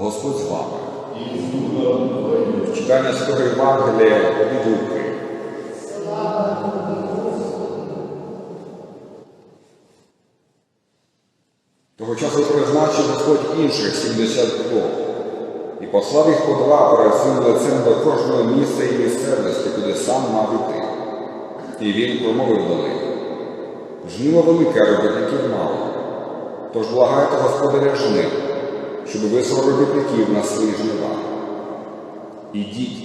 Господь з вами. Читання Святого Євангелія від Луки. Того часу призначив Господь інших 72 і послав їх по два перед цим лицем до кожного міста і місцевості, куди сам мав іти. І він промовив до них. Жниво велике, а робітників мало. Тож благайте господаря жнив, щоб вислав робітників на свої жнива. Ідіть.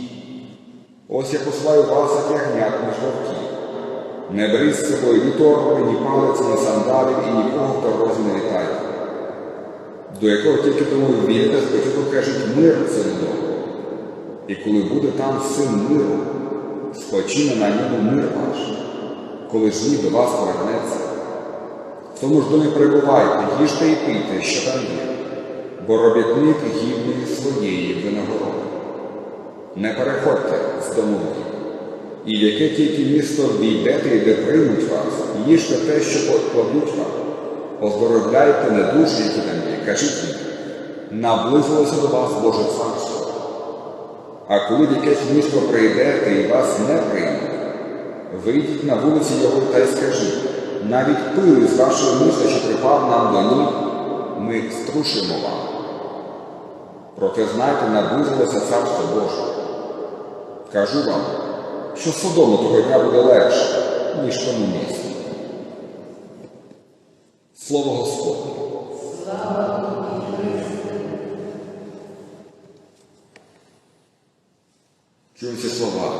Ось я посилаю вас, як ягнят між вовків. Не беріть з собою ні торби, ні палиці, ні сандалів і нікого в дорозі не вітайте. До якого тільки тому вірите, спочатку кажуть мир цьому дому. І коли буде там син миру, спочине на ньому мир ваш, коли ж ні до вас повернеться. Тому ж домі перебувайте, їжте і пийте, що там є, бо робітник гідний своєї винагороди. Не переходьте з дім. І яке тільки місто війдете і де приймуть вас, їжте те, що покладуть вам. Оздоровляйте недужі, які там є, кажіть їм, наблизилося до вас Боже царство. А коли в якесь місто прийдете і вас не приймуть, вийдіть на вулиці його та й скажіть, навіть пили з вашого міста, що припав нам до ніг, ми струшимо вам. Проте знайте, наблизилося царство Боже. Кажу вам, що Содому того дня буде легше, ніж тому місці. Слово Господнє. Чуємо ці слова.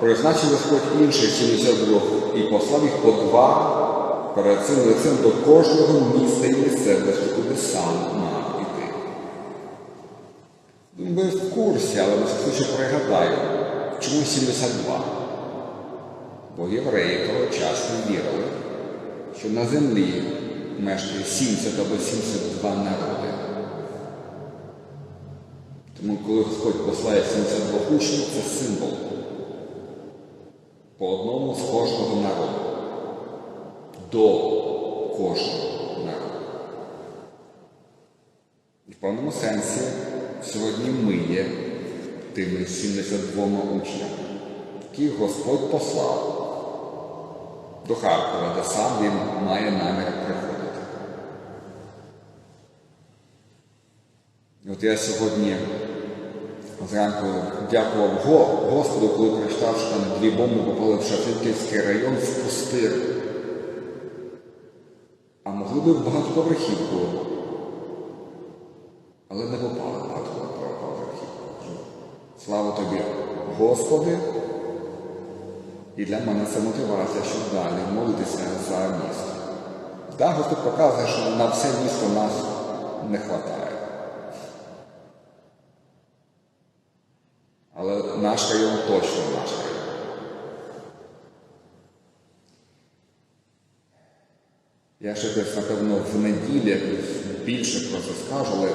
Призначив Господь інших 72 і послав їх по два перед цим лицем до кожного міста і місцевості, куди сам мав іти. Ви в курсі, але случай пригадаю, чому 72? Бо євреї того часу вірили, що на землі мешкає 70 або 72 народи. Тому коли Господь послає 72 учнів, це символ по одному з кожного народу. До кожного народу. І в певному сенсі сьогодні ми є тими 72 учнями, яких Господь послав до Харкова, де сам він має намір приходити. От я сьогодні зранку дякував Го- Господу, коли прочитав, що там дві бомби попали в Шафінківський район в пустир. А могли б в багатоповерхівку, але не багатоповерхівку. Слава тобі, Господи! І для мене це мотивація, щоб далі молитися за місто. Так, Господь показує, що на все місто нас не вистачає. Але наш район точно наш район. Я ще десь, напевно, в неділі більше про це скажу, але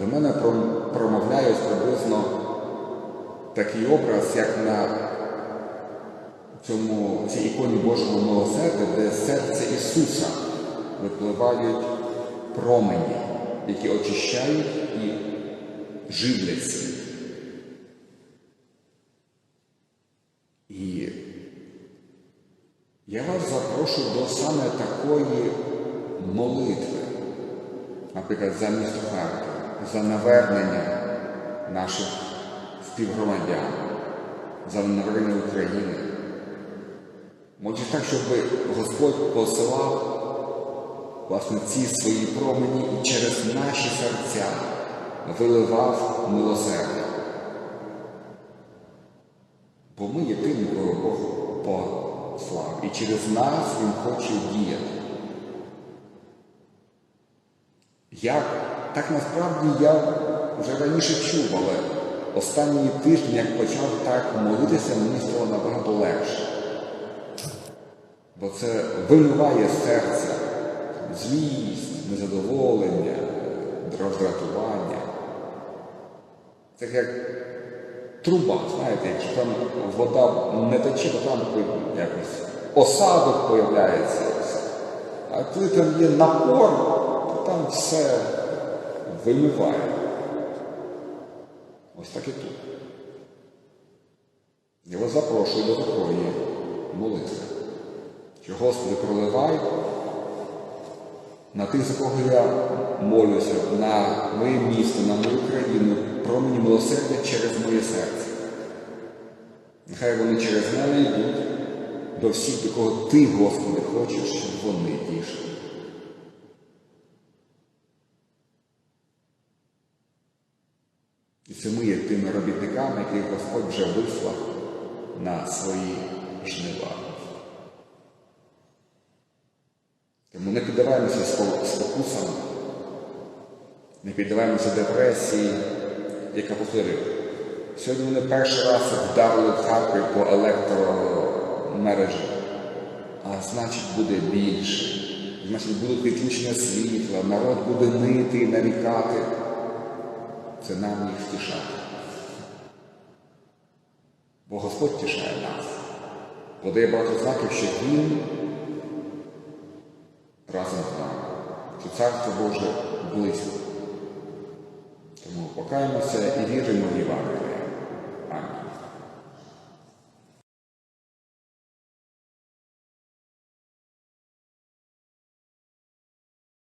до мене пром- промовляє приблизно такий образ, як на цьому, цій іконі Божого милосердя, де з серця Ісуса випливають промені, які очищають і живляться. І я вас запрошую до саме такої молитви, наприклад, за місто за навернення наших співгромадян, за навернення України. Може так, щоб Господь посилав власне ці свої промені і через наші серця виливав милосердя. Бо ми є тим, кого Бог послав. І через нас Він хоче діяти. Як? Так насправді я вже раніше чув, але останні тижні, як почав так молитися, мені стало набагато легше. Бо це вимиває з серця злість, незадоволення, роздратування. Це як труба, знаєте, якщо там вода не тече, то там якось осадок появляється. А коли там є напор, то там все вимиває. Ось так і тут. Я вас запрошую до такої молитви. Що Господи проливай на тих, за кого я молюся, на моє місто, на мою країну, промені милосердя через моє серце. Нехай вони через мене йдуть до всіх, до кого ти, Господи, хочеш, щоб вони дійшли. Це ми є тими робітниками, яких Господь вже вислав на свої жнива. Тому не піддаваємося спокусам, не піддаваємося депресії, яка повторює. Сьогодні вони перший раз вдарили в по електромережі, а значить буде більше. Значить будуть відключення світла, народ буде нити, нарікати. Це нам їх втішати. Бо Господь тішає нас. Подає багато знаків, що Він разом з нами. Що Царство Боже близько. Тому покаємося і віримо в Євангеліє.